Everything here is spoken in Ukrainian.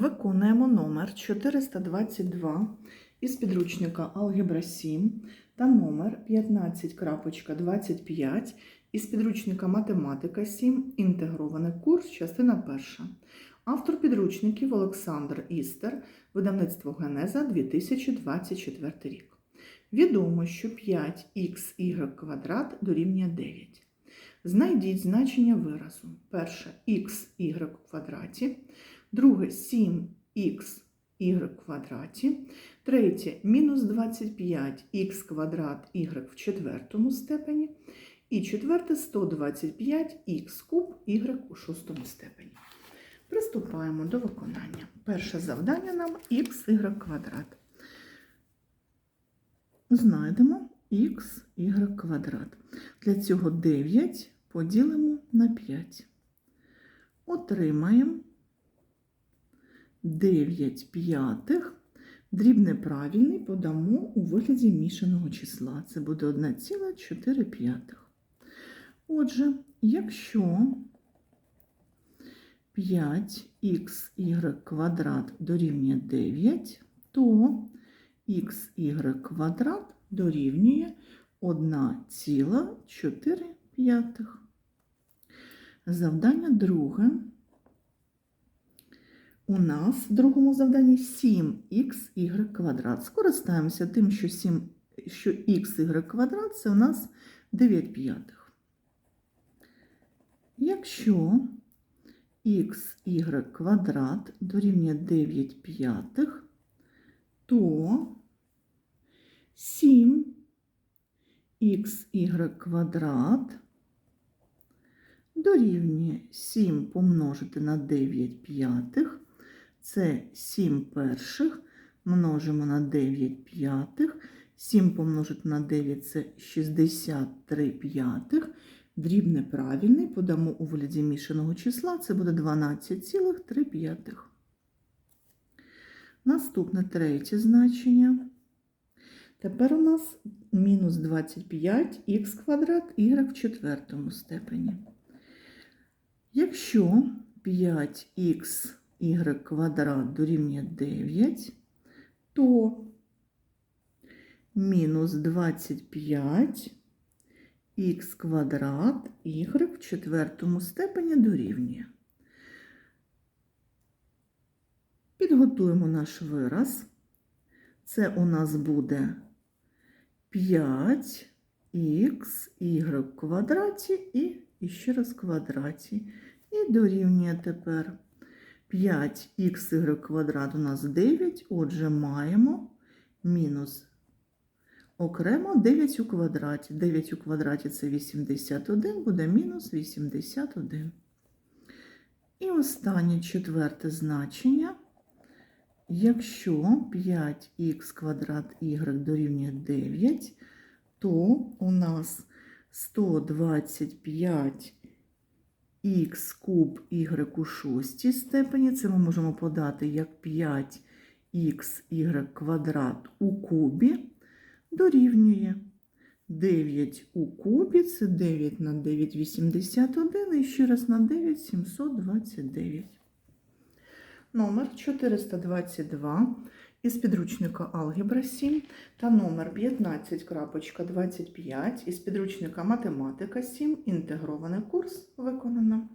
Виконуємо номер 422 із підручника Алгебра 7 та номер 15.25 із підручника Математика 7. Інтегрований курс, частина 1. Автор підручників Олександр Істер, видавництво Генеза 2024 рік. Відомо, що 5х квадрат дорівнює 9. Знайдіть значення виразу. Перше х квадраті, друге 7х в квадраті, третє мінус 25х квадрат y в четвертому степені, і четверте 125х куб y у шостому степені. Приступаємо до виконання. Перше завдання нам х квадрат. Знайдемо х квадрат. Для цього 9 поділимо на 5. Отримаємо 9 п'ятих. Дрібне правильний подамо у вигляді мішаного числа. Це буде 1,4 п'ятих. Отже, якщо 5х квадрат дорівнює 9, то х квадрат дорівнює 1,4 п'ятих. Завдання друге. У нас в другому завданні 7х квадрат. Скористаємося тим, що 7, що х квадрат це у нас 9 п'ятих. Якщо х квадрат дорівнює 9 п'ятих, то 7 х квадрат дорівнює 7 помножити на 9 п'ятих, це 7 перших, множимо на 9 п'ятих, 7 помножити на 9 це 63 п'ятих, дрібне правильний, подамо у вигляді мішаного числа, це буде 12,3 п'ятих. Наступне третє значення. Тепер у нас мінус 25х квадрат y в четвертому степені. Якщо 5х квадрат дорівнює 9, то мінус 25 х квадрат y в четвертому степені дорівнює. Підготуємо наш вираз. Це у нас буде 5х y в квадраті і, і ще раз квадраті. І дорівнює тепер 5х квадрат у нас 9, отже, маємо мінус окремо 9 у квадраті. 9 у квадраті це 81, буде мінус 81. І останнє четверте значення. Якщо 5х квадрат y дорівнює 9, то у нас 125 х куб y у шостій степені. Це ми можемо подати як 5х y квадрат у кубі дорівнює 9 у кубі, це 9 на 9 81 і ще раз на 9 729. Номер 422 із підручника Алгебра 7 та номер 15.25 із підручника Математика 7. Інтегрований курс виконано.